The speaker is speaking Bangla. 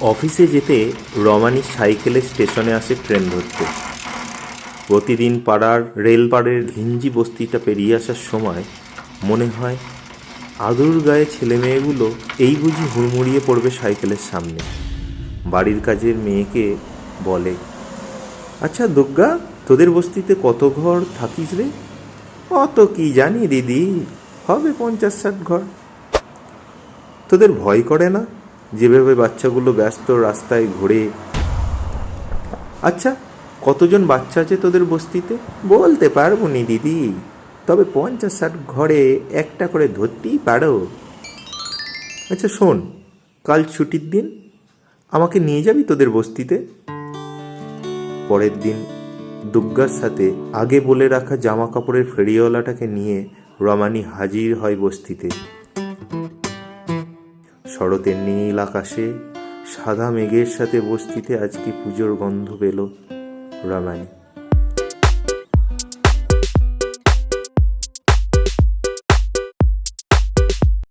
অফিসে যেতে রমানি সাইকেলে স্টেশনে আসে ট্রেন ধরতে। প্রতিদিন পাড়ার রেলপাড়ের ঘিঞ্জি বস্তিটা পেরিয়ে আসার সময় মনে হয় আদুর গায়ে ছেলে মেয়েগুলো এই বুঝি হুড়মুড়িয়ে পড়বে সাইকেলের সামনে। বাড়ির কাজের মেয়েকে বলে আচ্ছা দুর্গা, তোদের বস্তিতে কত ঘর থাকিস রে? অত কি জানি দিদি, হবে পঞ্চাশ ষাট ঘর। তোদের ভয় করে না? যেভাবে বাচ্চাগুলো ব্যস্ত রাস্তায় ঘুরে। আচ্ছা কতজন বাচ্চা আছে তোদের বস্তিতে? বলতে পারব নি, দিদি। তবে পঞ্চাশ ষাট ঘরে একটা করে ধরতেই পারো। আচ্ছা শোন, কাল ছুটির দিন আমাকে নিয়ে যাবি তোদের বস্তিতে? পরের দিন দুর্গার সাথে আগে বলে রাখা জামা কাপড়ের ফেরিওয়ালাটাকে নিয়ে রমানি হাজির হয় বস্তিতে। শরতের নীল আকাশে সাদা মেঘের সাথে বস্তিতে আজকে পুজোর গন্ধ পেল রমানি